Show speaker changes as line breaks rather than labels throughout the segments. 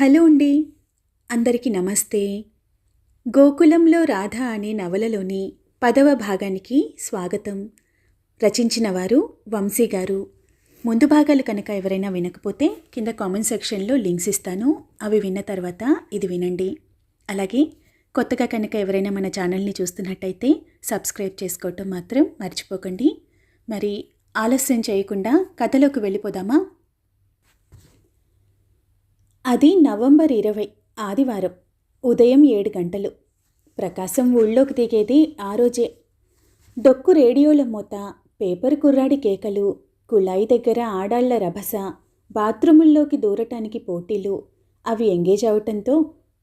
Hello అండి. అందరికీ నమస్తే. గోకులంలో రాధ అనే నవలలోని పదవ భాగానికి స్వాగతం. రచించిన వారు వంశీ గారు. ముందు భాగాలు కనుక ఎవరైనా వినకపోతే కింద కామెంట్ సెక్షన్లో లింక్స్ ఇస్తాను. అవి విన్న తర్వాత ఇది వినండి. అలాగే కొత్తగా కనుక ఎవరైనా మన ఛానల్ని చూస్తున్నట్టయితే సబ్స్క్రైబ్ చేసుకోవటం మాత్రం మర్చిపోకండి. మరి ఆలస్యం చేయకుండా కథలోకి వెళ్ళిపోదామా? అది నవంబర్ ఇరవై ఆదివారం ఉదయం ఏడు గంటలు. ప్రకాశం ఊళ్ళోకి దిగేది ఆ రోజే. డొక్కు రేడియోల మూత పేపర్ కుర్రాడి కేకలు కుళాయి దగ్గర ఆడాళ్ళ రభస బాత్రూముల్లోకి దూరటానికి పోటీలు అవి ఎంగేజ్ అవటంతో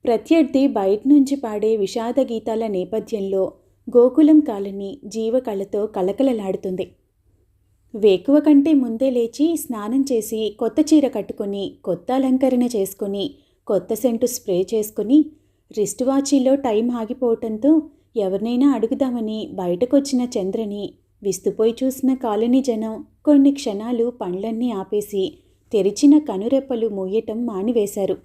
ప్రత్యర్థి బయట నుంచి పాడే విషాద గీతాల నేపథ్యంలో గోకులం కాలనీ జీవకళతో కలకలలాడుతుంది వేకువ కంటే ముందే లేచి స్నానం చేసి కొత్త చీర కట్టుకొని కొత్త అలంకరణ చేసుకొని కొత్త సెంటు స్ప్రే చేసుకొని రిస్ట్ వాచీలో టైం ఆగిపోవటంతో ఎవరినైనా అడుగుదామని బయటకొచ్చిన చంద్రని విస్తుపోయి చూసిన కాలనీ జనం కొన్ని క్షణాలు పండ్లన్నీ ఆపేసి తెరిచిన కనురెప్పలు మూయటం మానివేశారు.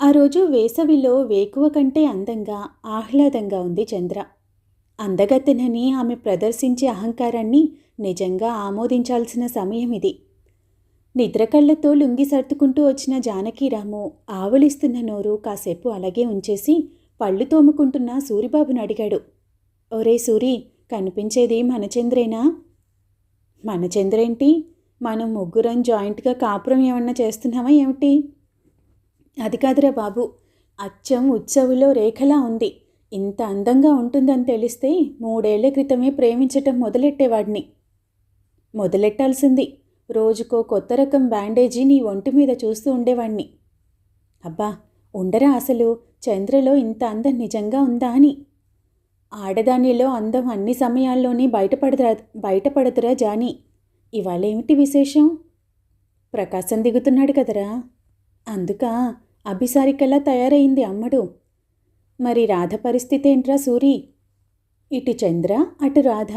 ఆ రోజు వేసవిలో వేకువ కంటే అందంగా ఆహ్లాదంగా ఉంది చంద్ర. అందగత్తెనని ఆమె ప్రదర్శించే అహంకారాన్ని నిజంగా ఆమోదించాల్సిన సమయం ఇది. నిద్రకళ్ళతో లుంగి సర్దుకుంటూ వచ్చిన జానకీరాము ఆవలిస్తున్న నోరు కాసేపు అలాగే ఉంచేసి పళ్ళు తోముకుంటున్న సూరిబాబును అడిగాడు. ఒరే సూరి కనిపించేది మనచంద్రేనా? మనచంద్రేంటి? మనం ముగ్గురం జాయింట్గా కాపురం ఏమన్నా చేస్తున్నామా ఏమిటి? అది కాదురా బాబు అచ్చం ఉత్సవులో రేఖలా ఉంది. ఇంత అందంగా ఉంటుందని తెలిస్తే మూడేళ్ళ క్రితమే ప్రేమించటం మొదలెట్టేవాడిని. మొదలెట్టాల్సింది. రోజుకో కొత్త రకం బ్యాండేజీ నీ ఒంటి మీద చూస్తూ ఉండేవాణ్ణి అబ్బా ఉండరా అసలు? చంద్రలో ఇంత అందం నిజంగా ఉందా అని. ఆడదానిలో అందం అన్ని సమయాల్లోనే బయటపడదురా బయటపడదురా జాని. ఇవాళేమిటి విశేషం? ప్రకాశం దిగుతున్నాడు కదరా. అందుక అభిసారికలా తయారైంది అమ్మడు. మరి రాధ పరిస్థితి ఏంట్రా సూరి? ఇటు చంద్ర అటు రాధ.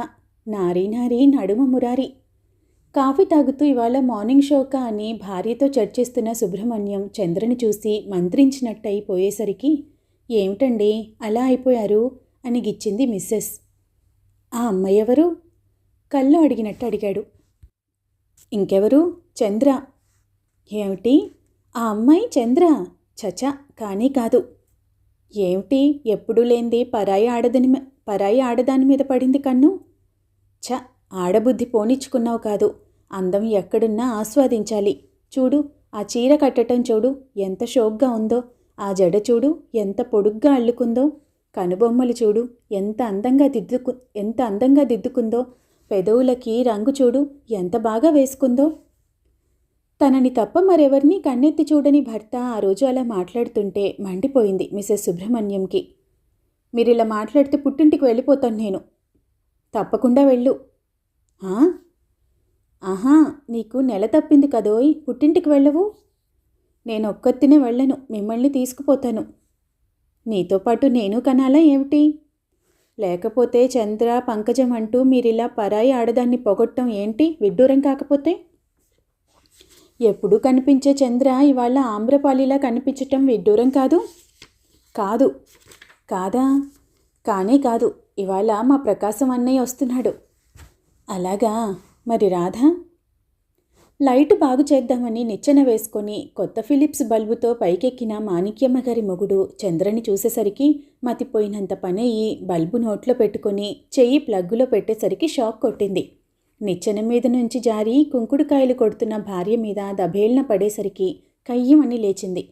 నారీ నారీ నడుమ మురారి. కాఫీ తాగుతూ ఇవాళ మార్నింగ్ షోకా అని భార్యతో చర్చిస్తున్న సుబ్రహ్మణ్యం చంద్రని చూసి మంత్రించినట్టయిపోయేసరికి ఏమిటండి అలా అయిపోయారు అని గిచ్చింది మిస్సెస్. ఆ అమ్మాయి ఎవరు? కళ్ళు అడిగినట్టు అడిగాడు. ఇంకెవరు? చంద్ర. ఏమిటి? ఆ అమ్మాయి చంద్ర? చచ కానీ కాదు. ఏమిటి? ఎప్పుడు లేంది పరాయి ఆడదని పరాయి ఆడదాని మీద పడింది కన్ను? ఛ ఆడబుద్ధి పోనిచ్చుకున్నావు కాదు. అందం ఎక్కడున్నా ఆస్వాదించాలి. చూడు ఆ చీర కట్టటం చూడు ఎంత షోక్గా ఉందో. ఆ జడ చూడు ఎంత పొడుగ్గా అల్లుకుందో. కనుబొమ్మలు చూడు ఎంత అందంగా దిద్దుకు ఎంత అందంగా దిద్దుకుందో. పెదవులకి రంగు చూడు ఎంత బాగా వేసుకుందో. తనని తప్ప మరెవరిని కన్నెత్తి చూడని భర్త ఆ రోజు అలా మాట్లాడుతుంటే మండిపోయింది మిసెస్ సుబ్రహ్మణ్యంకి. మీరు ఇలా మాట్లాడితే పుట్టింటికి వెళ్ళిపోతాను నేను. తప్పకుండా వెళ్ళు. ఆహా నీకు నెల తప్పింది కదోయ్. పుట్టింటికి వెళ్ళవు? నేను ఒక్కత్తినే వెళ్ళను. మిమ్మల్ని తీసుకుపోతాను. నీతో పాటు నేను కనాలా ఏమిటి? లేకపోతే చంద్ర పంకజం అంటూ మీరిలా పరాయి ఆడదాన్ని పొగొట్టడం ఏంటి? విడ్డూరం కాకపోతే? ఎప్పుడు కనిపించే చంద్ర ఇవాళ ఆమ్రపాలిలా కనిపించటం విడ్డూరం కాదు. కాదు. కాదా? కానే కాదు. ఇవాళ మా ప్రకాశం అన్నయ్య వస్తున్నాడు. అలాగా? మరి రాధ? లైట్ బాగు చేద్దామని నిచ్చెన వేసుకొని కొత్త ఫిలిప్స్ బల్బుతో పైకెక్కిన మాణిక్యమ్మ గారి మొగుడు చంద్రని చూసేసరికి మతిపోయినంత పనయ్యి బల్బు నోట్లో పెట్టుకొని చెయ్యి ప్లగ్గులో పెట్టేసరికి షాక్ కొట్టింది. నిచ్చెన మీద నుంచి జారి కుంకుడుకాయలు కొడుతున్న భార్య మీద దభేళ్న పడేసరికి కయ్యమని లేచింది.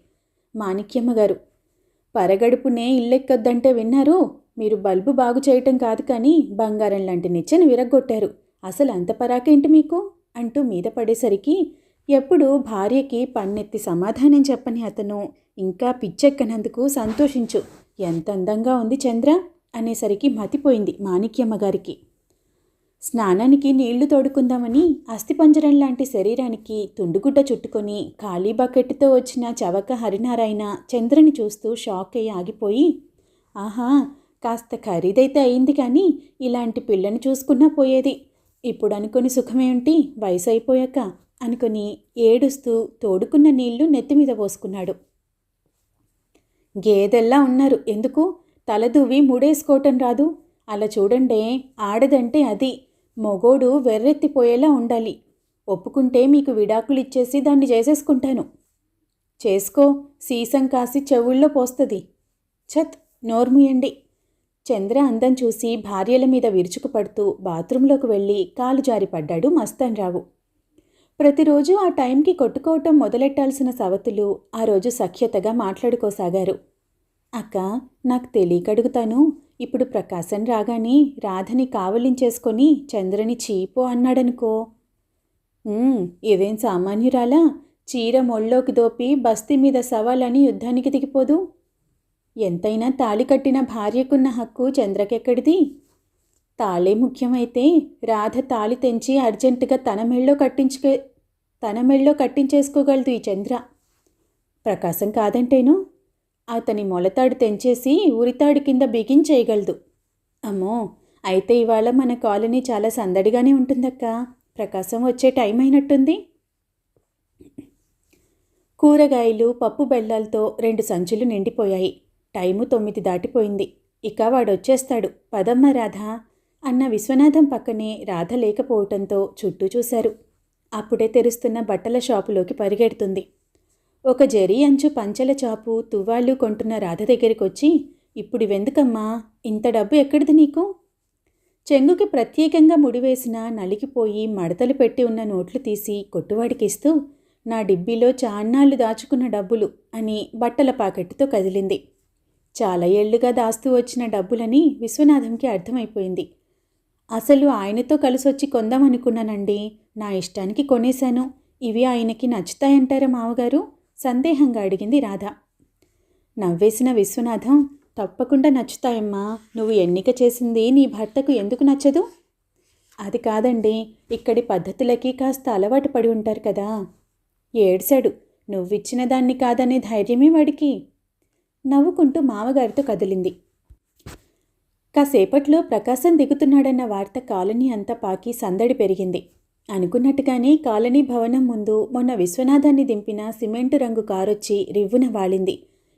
మాణిక్యమ్మ గారు పరగడుపునే ఇల్లెక్కొద్దంటే విన్నారు. మీరు బల్బు బాగు చేయటం కాదు కానీ బంగారం లాంటి నిచ్చెన విరగ్గొట్టారు. అసలు అంత పరాకేంటి మీకు? అంటూ మీద పడేసరికి ఎప్పుడు భార్యకి పన్నెత్తి సమాధానం చెప్పని అతను ఇంకా పిచ్చెక్కనందుకు సంతోషించు. ఎంత అందంగా ఉంది చంద్ర అనేసరికి మతిపోయింది మాణిక్యమ్మ గారికి స్నానానికి నీళ్ళు తోడుకుందామని అస్థిపంజరం లాంటి శరీరానికి తుండుగుడ్డ చుట్టుకొని ఖాళీ బకెట్తో వచ్చిన చవక హరినారాయణ చంద్రని చూస్తూ షాక్ అయ్యి ఆగిపోయి ఆహా కాస్త ఖరీదైతే అయింది కానీ ఇలాంటి పిల్లని చూసుకున్నా పోయేది. ఇప్పుడు అనుకుని సుఖమేమిటి? వయసు అయిపోయాక అనుకుని ఏడుస్తూ తోడుకున్న నీళ్ళు నెత్తిమీద పోసుకున్నాడు. గేదెల్లా ఉన్నారు. ఎందుకు? తలదూవి ముడేసుకోవటం రాదు. అలా చూడండే ఆడదంటే అది. మొగోడు వెర్రెత్తిపోయేలా ఉండాలి. ఒప్పుకుంటే మీకు విడాకులు ఇచ్చేసి దాన్ని చేసేసుకుంటాను. చేసుకో సీసం కాసి చెవుల్లో పోస్తుంది. ఛత్ నోర్ముయండి చంద్ర అందం చూసి భార్యల మీద విరుచుకుపడుతూ బాత్రూంలోకి వెళ్ళి కాలు జారిపడ్డాడు మస్తాన్ రావు ప్రతిరోజు ఆ టైంకి కొట్టుకోవటం మొదలెట్టాల్సిన సవతులు ఆ రోజు సఖ్యతగా మాట్లాడుకోసాగారు. అక్క నాకు తెలియకడుగుతాను. ఇప్పుడు ప్రకాశం రాగానే రాధని కావలించేసుకొని చంద్రని చీపో అన్నాడనుకో. ఇదేం సామాన్యురాలా? చీర మొళ్ళోకి దోపి బస్తీ మీద సవాలని యుద్ధానికి దిగిపోదు. ఎంతైనా తాళి కట్టిన భార్యకున్న హక్కు చంద్రకెక్కడిది? తాళే ముఖ్యమైతే రాధ తాళి తెంచి అర్జెంటుగా తన మెళ్ళో కట్టించుకే తన మెళ్ళో కట్టించేసుకోగలదు ఈ చంద్ర. ప్రకాశం కాదంటేను? అతని మొలతాడు తెంచేసి ఊరితాడు కింద బిగించేయగలదు అమ్మో అయితే ఇవాళ మన కాలనీ చాలా సందడిగానే ఉంటుందక్క. ప్రకాశం వచ్చే టైం అయినట్టుంది. కూరగాయలు పప్పు బెల్లాలతో రెండు సంచులు నిండిపోయాయి. టైము తొమ్మిది దాటిపోయింది. ఇక వాడొచ్చేస్తాడు. పదమ్మ రాధ అన్న విశ్వనాథం పక్కనే రాధ లేకపోవటంతో చుట్టూ చూశారు. అప్పుడే తెరుస్తున్న బట్టల షాపులోకి పరిగెడుతుంది. ఒక జరి అంచు పంచల చాపు తువ్వాళ్ళు కొంటున్న రాధ దగ్గరికి వచ్చి ఇప్పుడు వెందుకమ్మా ఇంత డబ్బు ఎక్కడిది నీకు? చెంగుకి ప్రత్యేకంగా ముడివేసిన నలిగిపోయి మడతలు పెట్టి ఉన్న నోట్లు తీసి కొట్టువాడికిస్తూ నా డిబ్బీలో చాన్నాళ్ళు దాచుకున్న డబ్బులు అని బట్టల పాకెట్టుతో కదిలింది. చాలా ఏళ్ళుగా దాస్తూ వచ్చిన డబ్బులని విశ్వనాథంకి అర్థమైపోయింది. అసలు ఆయనతో కలిసొచ్చి కొందామనుకున్నానండి. నా ఇష్టానికి కొనేశాను. ఇవి ఆయనకి నచ్చుతాయంటారా మావగారు? సందేహంగా అడిగింది రాధ. నవ్వేసిన విశ్వనాథం తప్పకుండా నచ్చుతాయమ్మా నువ్వు ఎన్నిక చేసింది నీ భర్తకు ఎందుకు నచ్చదు? అది కాదండి ఇక్కడి పద్ధతులకి కాస్త అలవాటు పడి ఉంటారు కదా. ఏడ్శాడు నువ్విచ్చిన దాన్ని కాదనే ధైర్యమే వాడికి. నవ్వుకుంటూ మామగారితో కదిలింది. కాసేపట్లో ప్రకాశం దిగుతున్నాడన్న వార్త కాలనీ అంతా పాకి సందడి పెరిగింది. అనుకున్నట్టుగానే కాలనీ భవనం ముందు మొన్న విశ్వనాథాన్ని దింపిన సిమెంటు రంగు కారొచ్చి రివ్వున వాలింది.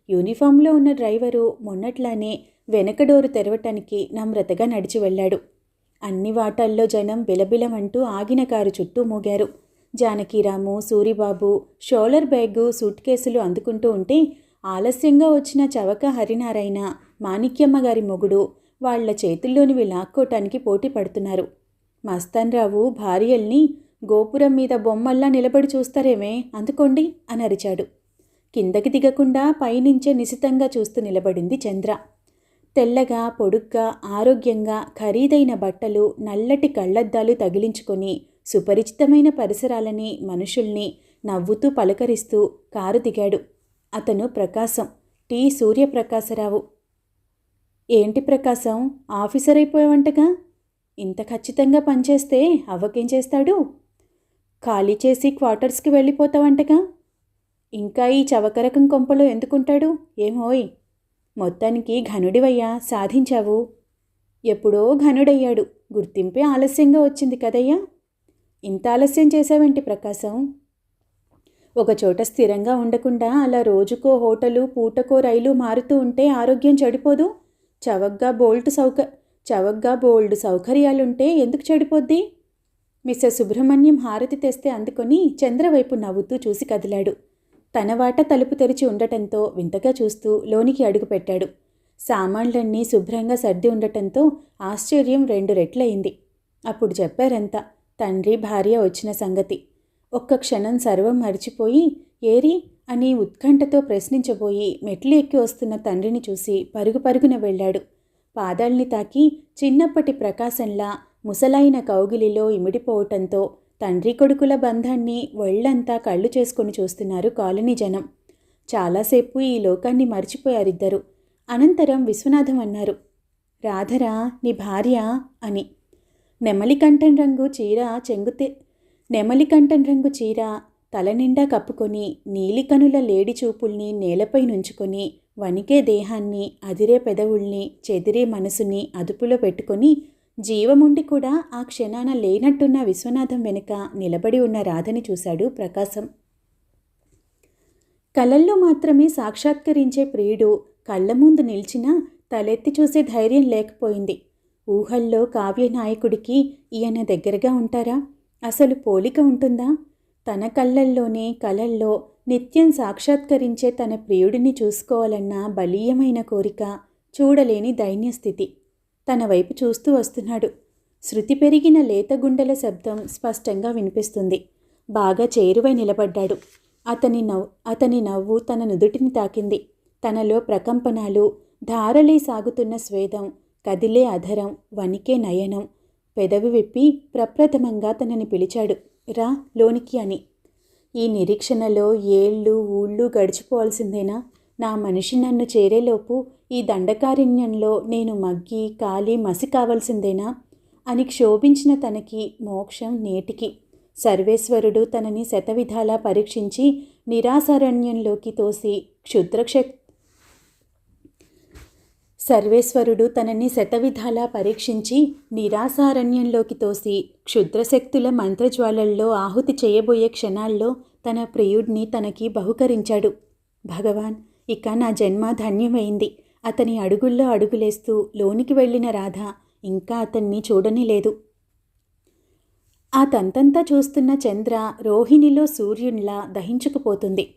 యూనిఫామ్లో ఉన్న డ్రైవరు మొన్నట్లానే వెనక డోరు తెరవటానికి నమ్రతగా నడిచి వెళ్ళాడు. అన్ని వాటాల్లో జనం బిలబిలమంటూ ఆగిన కారు చుట్టూ మూగారు. Janakiramu Suribabu shoulder bag suit కేసులు అందుకుంటూ ఉంటే ఆలస్యంగా వచ్చిన చవక హరినారాయణ మాణిక్యమ్మ గారి మొగుడు వాళ్ళ చేతుల్లోనివి లాక్కోటానికి పోటీ పడుతున్నారు. మస్తాన్రావు భార్యల్ని గోపురం మీద బొమ్మల్లా నిలబడి చూస్తారేమే అందుకోండి అని అరిచాడు. కిందకి దిగకుండా పైనుంచే నిశితంగా చూస్తూ నిలబడింది చంద్ర. తెల్లగా పొడుగ్గా ఆరోగ్యంగా ఖరీదైన బట్టలు నల్లటి కళ్ళద్దాలు తగిలించుకొని సుపరిచితమైన పరిసరాలని మనుషుల్ని నవ్వుతూ పలకరిస్తూ కారు దిగాడు. అతను ప్రకాశం. టి సూర్యప్రకాశరావు. ఏంటి ప్రకాశం? ఆఫీసర్ అయిపోయావంటగా? ఇంత ఖచ్చితంగా పనిచేస్తే అవ్వకేం చేస్తాడు? ఖాళీ చేసి క్వార్టర్స్కి వెళ్ళిపోతావంటగా. ఇంకా ఈ చవకరకం కొంపలో ఎందుకుంటాడు? ఏమోయ్. మొత్తానికి ఘనుడివయ్యా సాధించావు. ఎప్పుడో ఘనుడయ్యాడు. గుర్తింపే ఆలస్యంగా వచ్చింది కదయ్యా. ఇంత ఆలస్యం చేశావేంటి ప్రకాశం? ఒకచోట స్థిరంగా ఉండకుండా అలా రోజుకో హోటలు పూటకో రైలు మారుతూ ఉంటే ఆరోగ్యం చెడిపోదు. చవగ్గా బోల్ట్ సౌక చవగ్గా బోల్డ్ సౌకర్యాలుంటే ఎందుకు చెడిపోద్ది? మిస్టర్ సుబ్రహ్మణ్యం హారతి తెస్తే అందుకొని చంద్రవైపు నవ్వుతూ చూసి కదిలాడు. తన వాట తలుపు తెరిచి ఉండటంతో వింతగా చూస్తూ లోనికి అడుగుపెట్టాడు సామాన్లన్నీ శుభ్రంగా సర్ది ఉండటంతో ఆశ్చర్యం రెండు రెట్లయింది. అప్పుడు చెప్పారంతా. తండ్రి భార్య వచ్చిన సంగతి. ఒక్క క్షణం సర్వం మరిచిపోయి ఏరి అని ఉత్కంఠతో ప్రశ్నించబోయి మెట్లు ఎక్కి వస్తున్న తండ్రిని చూసి పరుగు పరుగున వెళ్ళాడు. పాదాల్ని తాకి చిన్నప్పటి ప్రకాశంలా ముసలైన కౌగిలిలో ఇమిడిపోవటంతో తండ్రి కొడుకుల బంధాన్ని ఒళ్ళంతా కళ్ళు చేసుకొని చూస్తున్నారు కాలనీ జనం. చాలాసేపు ఈ లోకాన్ని మర్చిపోయారిద్దరు. అనంతరం విశ్వనాథం అన్నారు రాధరా నీ భార్య అని. నెమలికంఠం రంగు చీర చెంగుతే నెమలికంఠం రంగు చీర తలనిండా కప్పుకొని నీలికనుల లేడి చూపుల్ని నేలపై నుంచుకొని వణికే దేహాన్ని అదిరే పెదవుల్ని చెదిరే మనసుని అదుపులో పెట్టుకొని జీవముండి కూడా ఆ క్షణాన లేనట్టున్న విశ్వనాథం వెనుక నిలబడి ఉన్న రాధని చూశాడు ప్రకాశం. కలల్లో మాత్రమే సాక్షాత్కరించే ప్రియుడు కళ్ళ ముందు నిలిచినా తలెత్తి చూసే ధైర్యం లేకపోయింది. ఊహల్లో కావ్య నాయకుడికి ఈయన దగ్గరగా ఉంటారా? అసలు పోలిక ఉంటుందా? తన కళ్ళల్లోనే కలల్లో నిత్యం సాక్షాత్కరించే తన ప్రియుడిని చూసుకోవాలన్న బలీయమైన కోరిక చూడలేని దైన్యస్థితి. తన వైపు చూస్తూ వస్తున్నాడు. శృతి పెరిగిన లేత గుండెల శబ్దం స్పష్టంగా వినిపిస్తుంది. బాగా చేరువై నిలబడ్డాడు. అతని నవ్వు అతని నవ్వు తన నుదుటిని తాకింది. తనలో ప్రకంపనాలు ధారలే సాగుతున్న స్వేదం కదిలే అధరం వణికే నయనం పెదవి విప్పి ప్రప్రథమంగా తనని పిలిచాడు. రా లోనికి అని. ఈ నిరీక్షణలో ఏళ్ళు ఊళ్ళు గడిచిపోవాల్సిందేనా? నా మనిషి నన్ను చేరేలోపు ఈ దండకారణ్యంలో నేను మగ్గి కాలి మసి కావాల్సిందేనా? అని క్షోభించిన తనకి మోక్షం నేటికి. సర్వేశ్వరుడు తనని శతవిధాలా పరీక్షించి నిరాసారణ్యంలోకి తోసి క్షుద్రక్ష సర్వేశ్వరుడు తనని శతవిధాలా పరీక్షించి నిరాసారణ్యంలోకి తోసి క్షుద్రశక్తుల మంత్రజ్వాలల్లో ఆహుతి చేయబోయే క్షణాల్లో తన ప్రియుడిని తనకి బహుకరించాడు. భగవాన్ ఇక నా జన్మ ధన్యమైంది. అతని అడుగుల్లో అడుగులేస్తూ లోనికి వెళ్ళిన రాధ ఇంకా అతన్ని చూడని లేదు. ఆ తంతంతా చూస్తున్న చంద్ర రోహిణిలో సూర్యునిలా దహించుకుపోతుంది.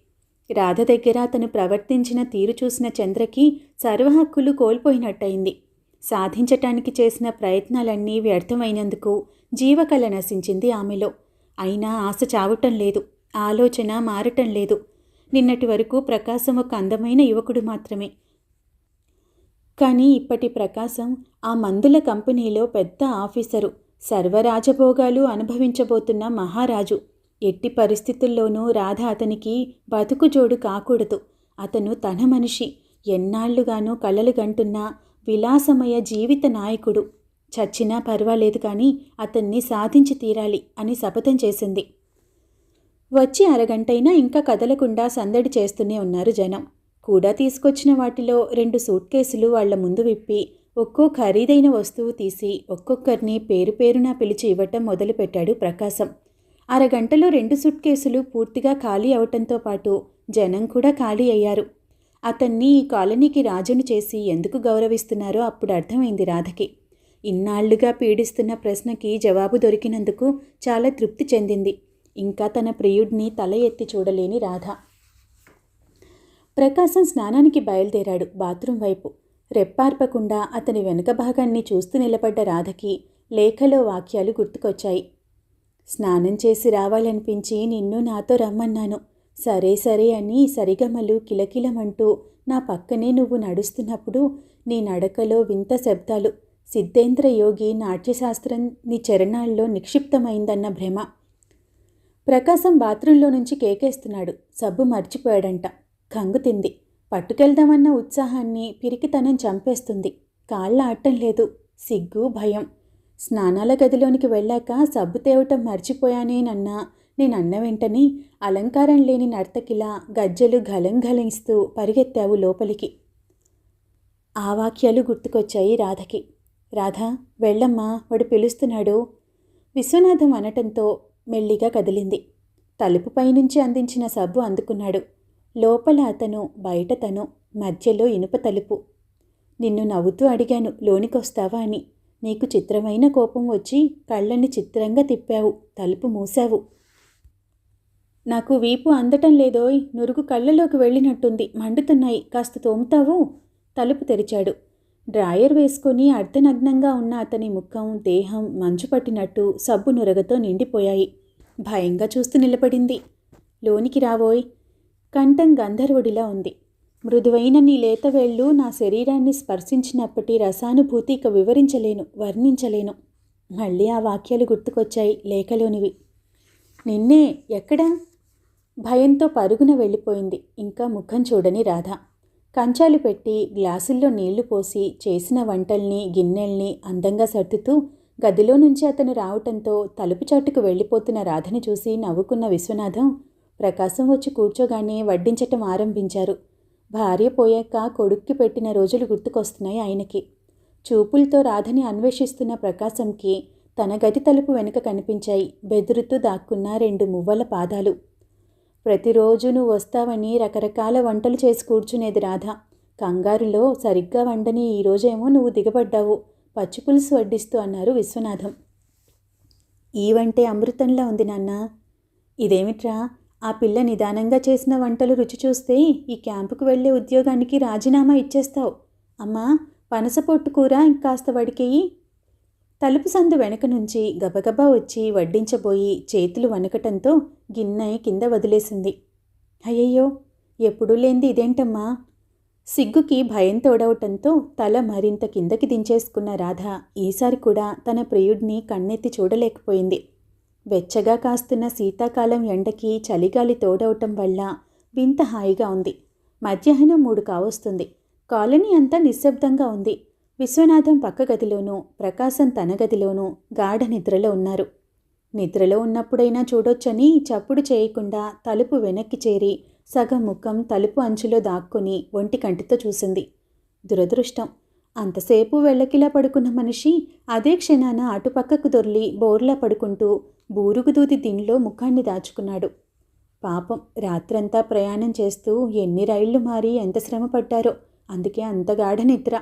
రాధ దగ్గర అతను ప్రవర్తించిన తీరు చూసిన చంద్రకి సర్వహక్కులు కోల్పోయినట్టయింది. సాధించటానికి చేసిన ప్రయత్నాలన్నీ వ్యర్థమైనందుకు జీవకళ నశించింది ఆమెలో. అయినా ఆశ చావటం లేదు ఆలోచన మారటం లేదు. నిన్నటి వరకు ప్రకాశం ఒక అందమైన యువకుడు మాత్రమే. కానీ ఇప్పటి ప్రకాశం ఆ మందుల కంపెనీలో పెద్ద ఆఫీసరు సర్వరాజభోగాలు అనుభవించబోతున్న మహారాజు. ఎట్టి పరిస్థితుల్లోనూ రాధ అతనికి బతుకు జోడు కాకూడదు. అతను తన మనిషి. ఎన్నాళ్ళుగానూ కలలు గంటున్న విలాసమయ జీవిత నాయకుడు. చచ్చినా పర్వాలేదు కానీ అతన్ని సాధించి తీరాలి అని శపథం చేసింది. వచ్చి అరగంటైనా ఇంకా కదలకుండా సందడి చేస్తూనే ఉన్నారు జనం. కూడా తీసుకొచ్చిన వాటిలో రెండు సూట్ కేసులు వాళ్ళ ముందు విప్పి ఒక్కో ఖరీదైన వస్తువు తీసి ఒక్కొక్కరిని పేరు పేరున పిలిచి ఇవ్వటం మొదలుపెట్టాడు ప్రకాశం. అరగంటలో రెండు సూట్ కేసులు పూర్తిగా ఖాళీ అవటంతో పాటు జనం కూడా ఖాళీ అయ్యారు. అతన్ని ఈ కాలనీకి రాజును చేసి ఎందుకు గౌరవిస్తున్నారో అప్పుడు అర్థమైంది రాధకి. ఇన్నాళ్ళుగా పీడిస్తున్న ప్రశ్నకి జవాబు దొరికినందుకు చాలా తృప్తి చెందింది. ఇంకా తన ప్రియుడిని తల ఎత్తి చూడలేని రాధ. ప్రకాశం స్నానానికి బయలుదేరాడు బాత్రూం వైపు. రెప్పార్పకుండా అతని వెనుక భాగాన్ని చూస్తూ నిలబడ్డ రాధకి లేఖలో వాక్యాలు గుర్తుకొచ్చాయి. స్నానం చేసి రావాలనిపించి నిన్ను నాతో రమ్మన్నాను. సరే సరే అని సరిగమలు కిలకిలమంటూ నా పక్కనే నువ్వు నడుస్తున్నప్పుడు నీ నడకలో వింత శబ్దాలు. సిద్ధేంద్ర యోగి నాట్యశాస్త్రం నీ చరణాల్లో నిక్షిప్తమైందన్న భ్రమ. ప్రకాశం బాత్రూంలో నుంచి కేకేస్తున్నాడు. సబ్బు మర్చిపోయాడంట. కంగు తింది. పట్టుకెళ్దామన్న ఉత్సాహాన్ని పిరికితనం చంపేస్తుంది. కాళ్ళ ఆడటం లేదు. సిగ్గు భయం. స్నానాల గదిలోనికి వెళ్ళాక సబ్బు తేవటం మర్చిపోయానేనన్నా నేను అన్న వెంటనే అలంకారం లేని నర్తకిలా గజ్జలు గలంగలిస్తూ పరిగెత్తావు లోపలికి. ఆ వాక్యాలు గుర్తుకొచ్చాయి రాధకి. రాధ వెళ్ళమ్మా వాడు పిలుస్తున్నాడు. విశ్వనాథం అనటంతో మెల్లిగా కదిలింది. తలుపు పైనుంచి అందించిన సబ్బు అందుకున్నాడు. లోపల అతను బయట తను మధ్యలో ఇనుప తలుపు. నిన్ను నవ్వుతూ అడిగాను లోనికొస్తావా అని. నీకు చిత్రమైన కోపం వచ్చి కళ్ళని చిత్రంగా తిప్పావు తలుపు మూసావు నాకు వీపు అందటం లేదోయ్ నురుగు కళ్ళలోకి వెళ్ళినట్టుంది మండుతున్నాయి కాస్త తోముతావు? తలుపు తెరిచాడు. డ్రాయర్ వేసుకొని అర్ధనగ్నంగా ఉన్న అతని ముఖం దేహం మంచు పట్టినట్టు సబ్బు నురగతో నిండిపోయాయి. భయంగా చూస్తూ నిలబడింది. లోనికి రావోయ్. కంఠం గంధర్వుడిలా ఉంది. మృదువైన నీ లేత వేళ్ళు నా శరీరాన్ని స్పర్శించినప్పటి రసానుభూతి ఇక వివరించలేను వర్ణించలేను. మళ్ళీ ఆ వాక్యాలు గుర్తుకొచ్చాయి లేఖలోనివి. నిన్నే ఎక్కడా? భయంతో పరుగున వెళ్ళిపోయింది. ఇంకా ముఖం చూడని రాధ. కంచాలు పెట్టి గ్లాసుల్లో నీళ్ళు పోసి చేసిన వంటల్ని గిన్నెల్ని అందంగా సర్దుతూ గదిలో నుంచి అతను రావటంతో తలుపు చాటుకు వెళ్ళిపోతున్న రాధని చూసి నవ్వుకున్న విశ్వనాథం ప్రకాశం వచ్చి కూర్చోగానే వడ్డించటం ఆరంభించారు. భార్య పోయాక కొడుక్కి పెట్టిన రోజులు గుర్తుకొస్తున్నాయి ఆయనకి. చూపులతో రాధని అన్వేషిస్తున్న ప్రకాశంకి తన గది తలుపు వెనుక కనిపించాయి. బెదురుతూ దాక్కున్న రెండు మువ్వల పాదాలు. ప్రతిరోజు నువ్వు వస్తావని రకరకాల వంటలు చేసి కూర్చునేది రాధ. కంగారులో సరిగ్గా వండని ఈరోజేమో నువ్వు దిగబడ్డావు. పచ్చిపులుసు వడ్డిస్తూ అన్నారు విశ్వనాథం. ఈ వంటే అమృతంలా ఉంది నాన్న. ఇదేమిట్రా? ఆ పిల్ల నిదానంగా చేసిన వంటలు రుచి చూస్తే ఈ క్యాంపుకు వెళ్ళే ఉద్యోగానికి రాజీనామా ఇచ్చేస్తావు. అమ్మా పనస పొట్టు కూర ఇంకాస్త వడికేయి. తలుపు సందు వెనక నుంచి గబగబా వచ్చి వడ్డించబోయి చేతులు వణకటంతో గిన్నె కింద వదిలేసింది. అయ్యయ్యో ఎప్పుడూ లేంది ఇదేంటమ్మా? సిగ్గుకి భయం తోడవటంతో తల మరింత కిందకి దించేసుకున్న రాధ ఈసారి కూడా తన ప్రియుడిని కన్నెత్తి చూడలేకపోయింది. వెచ్చగా కాస్తున్న శీతాకాలం ఎండకి చలిగాలి తోడవటం వల్ల వింత హాయిగా ఉంది. మధ్యాహ్నం మూడు కావస్తుంది. కాలనీ అంతా నిశ్శబ్దంగా ఉంది. విశ్వనాథం పక్క గదిలోనూ ప్రకాశం తన గదిలోనూ గాఢ నిద్రలో ఉన్నారు. నిద్రలో ఉన్నప్పుడైనా చూడొచ్చని చప్పుడు చేయకుండా తలుపు వెనక్కి చేరి సగం ముఖం తలుపు అంచులో దాక్కుని ఒంటి కంటితో చూసింది. దురదృష్టం. అంతసేపు వెళ్ళకిలా పడుకున్న మనిషి అదే క్షణాన అటుపక్కకు దొర్లి బోర్లా పడుకుంటూ బూరుగు దూది ముఖాన్ని దాచుకున్నాడు. పాపం రాత్రంతా ప్రయాణం చేస్తూ ఎన్ని రైళ్ళు మారి ఎంత శ్రమ పడ్డారో అందుకే అంత గాఢ నిద్ర.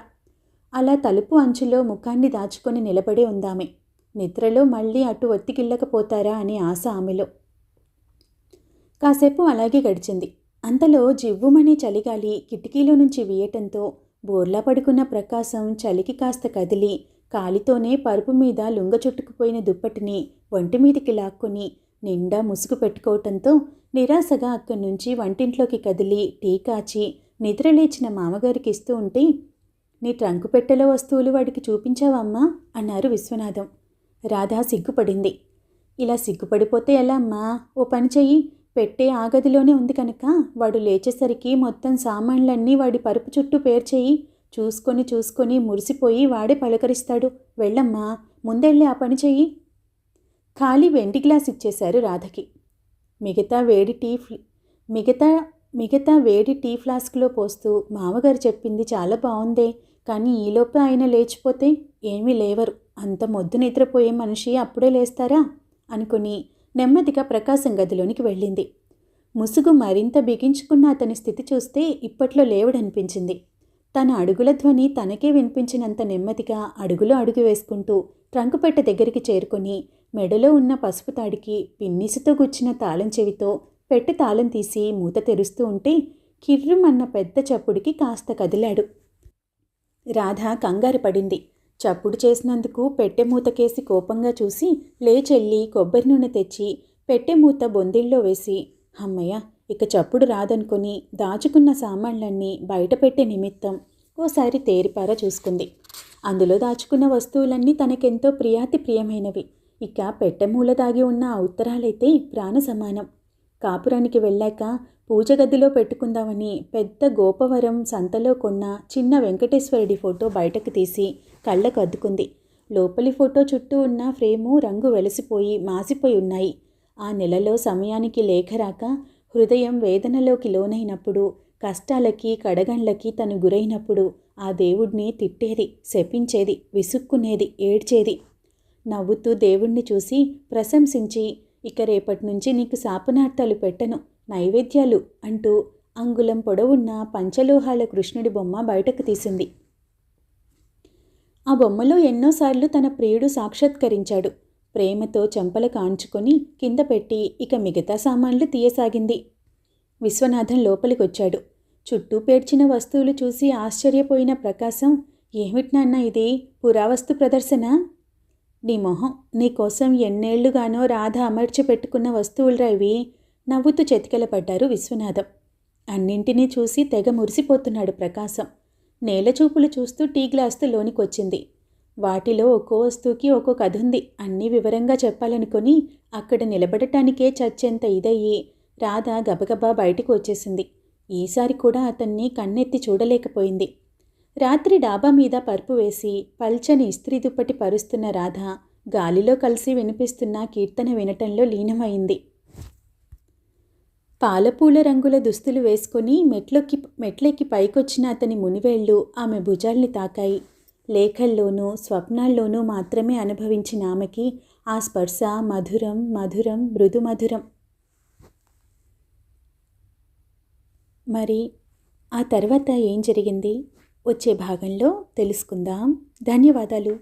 అలా తలుపు అంచులో ముఖాన్ని దాచుకొని నిలబడే ఉందామె. నిద్రలో మళ్ళీ అటు ఒత్తికిళ్ళకపోతారా అని ఆశ ఆమెలో. కాసేపు అలాగే గడిచింది. అంతలో జివ్వుమని చలిగాలి కిటికీలో నుంచి వీయటంతో బోర్లా పడుకున్న ప్రకాశం చలికి కాస్త కదిలి కాలితోనే పరుపు మీద లుంగ చుట్టుకుపోయిన దుప్పటిని ఒంటి మీదకి లాక్కొని నిండా ముసుగు పెట్టుకోవటంతో నిరాశగా అక్కడి నుంచి వంటింట్లోకి కదిలి టీ కాచి నిద్రలేచిన మామగారికి ఇస్తూ ఉంటే నీ ట్రంకు పెట్టెలో వస్తువులు వాడికి చూపించావమ్మా అన్నారు విశ్వనాథం. రాధా సిగ్గుపడింది. ఇలా సిగ్గుపడిపోతే ఎలా అమ్మా? ఓ పని చెయ్యి. పెట్టే ఆగదిలోనే ఉంది కనుక వాడు లేచేసరికి మొత్తం సామాన్లన్నీ వాడి పరుపు చుట్టూ పేర్చేయి. చూసుకొని చూసుకొని మురిసిపోయి వాడే పలకరిస్తాడు. వెళ్ళమ్మా ముందెళ్ళి ఆ పని చెయ్యి. ఖాళీ వెండి గ్లాస్ ఇచ్చేశారు రాధకి. మిగతా వేడి టీ మిగతా మిగతా వేడి టీ ఫ్లాస్క్లో పోస్తూ మామగారు చెప్పింది చాలా బాగుందే కానీ ఈలోపే ఆయన లేచిపోతే ఏమీ లేవరు. అంత మొద్దు నిద్రపోయే మనిషి అప్పుడే లేస్తారా? అనుకుని నెమ్మదిగా ప్రకాశం గదిలోనికి వెళ్ళింది. ముసుగు మరింత బిగించుకున్న అతని స్థితి చూస్తే ఇప్పట్లో లేవడనిపించింది. తన అడుగుల ధ్వని తనకే వినిపించినంత నెమ్మదిగా అడుగులో అడుగు వేసుకుంటూ ట్రంకుపెట్టె దగ్గరికి చేరుకొని మెడలో ఉన్న పసుపు తాడికి పిన్నిసుతో గుచ్చిన తాళం చెవితో పెట్టె తాళం తీసి మూత తెరుస్తూ ఉంటే కిర్రుమన్న పెద్ద చప్పుడికి కాస్త కదిలాడు. రాధ కంగారు పడింది. చప్పుడు చేసినందుకు పెట్టె మూతకేసి కోపంగా చూసి లేచెల్లి కొబ్బరి నూనె తెచ్చి పెట్టె మూత బొందిల్లో వేసి అమ్మయ్య ఇక చప్పుడు రాదనుకొని దాచుకున్న సామాన్లన్నీ బయటపెట్టే నిమిత్తం ఓసారి తేరిపారా చూసుకుంది. అందులో దాచుకున్న వస్తువులన్నీ తనకెంతో ప్రియాతి ప్రియమైనవి. ఇక పెట్టెమూల దాగి ఉన్న ఆ ఉత్తరాలైతే ప్రాణ సమానం. కాపురానికి వెళ్ళాక పూజ గదిలో పెట్టుకుందామని పెద్ద గోపవరం సంతలో కొన్న చిన్న వెంకటేశ్వరుడి ఫోటో బయటకు తీసి కళ్ళకు అద్దుకుంది. లోపలి ఫోటో చుట్టూ ఉన్న ఫ్రేము రంగు వెలసిపోయి మాసిపోయి ఉన్నాయి. ఆ నెలలో సమయానికి లేఖ రాక హృదయం వేదనలోకి లోనైనప్పుడు కష్టాలకి కడగండ్లకి తను గురైనప్పుడు ఆ దేవుడిని తిట్టేది శపించేది విసుక్కునేది ఏడ్చేది. నవ్వుతూ దేవుణ్ణి చూసి ప్రశంసించి ఇక రేపటి నుంచి నీకు శాపనార్థాలు పెట్టను నైవేద్యాలు అంటూ అంగుళం పొడవున్న పంచలోహాల కృష్ణుడి బొమ్మ బయటకు తీసింది. ఆ బొమ్మలో ఎన్నోసార్లు తన ప్రియుడు సాక్షాత్కరించాడు. ప్రేమతో చెంపలు కాంచుకొని కింద పెట్టి ఇక మిగతా సామాన్లు తీయసాగింది. విశ్వనాథం లోపలికొచ్చాడు. చుట్టూ పేర్చిన వస్తువులు చూసి ఆశ్చర్యపోయిన ప్రకాశం ఏమిటి నాన్న ఇది? పురావస్తు ప్రదర్శన? నీ మొహం నీకోసం ఎన్నేళ్ళుగానో రాధ అమర్చి పెట్టుకున్న వస్తువులరా ఇవి నవ్వుతూ చెతికెలపడ్డారు విశ్వనాథం. అన్నింటినీ చూసి తెగ మురిసిపోతున్నాడు ప్రకాశం. నేల చూపులు చూస్తూ టీ గ్లాస్తు లోనికొచ్చింది. వాటిలో ఒక్కో వస్తువుకి ఒక్కో కథ ఉంది అన్నీ వివరంగా చెప్పాలనుకొని అక్కడ నిలబడటానికే చచ్చేంత ఇదయ్యి రాధ గబగబా బయటకు వచ్చేసింది. ఈసారి కూడా అతన్ని కన్నెత్తి చూడలేకపోయింది. రాత్రి డాబా మీద పరుపు వేసి పల్చని ఇస్త్రీ దుప్పటి పరుస్తున్న రాధ గాలిలో కలిసి వినిపిస్తున్న కీర్తన వినటంలో లీనమైంది. పాలపూల రంగుల దుస్తులు వేసుకొని మెట్లొక్కి మెట్లెక్కి పైకొచ్చిన అతని మునివేళ్ళు ఆమె భుజాల్ని తాకాయి. లేఖల్లోనూ స్వప్నాల్లోనూ మాత్రమే అనుభవించిన ఆమెకి ఆ స్పర్శ మధురం మధురం మృదు మధురం మరి ఆ తర్వాత ఏం జరిగింది? వచ్చే భాగంలో తెలుసుకుందాం. ధన్యవాదాలు.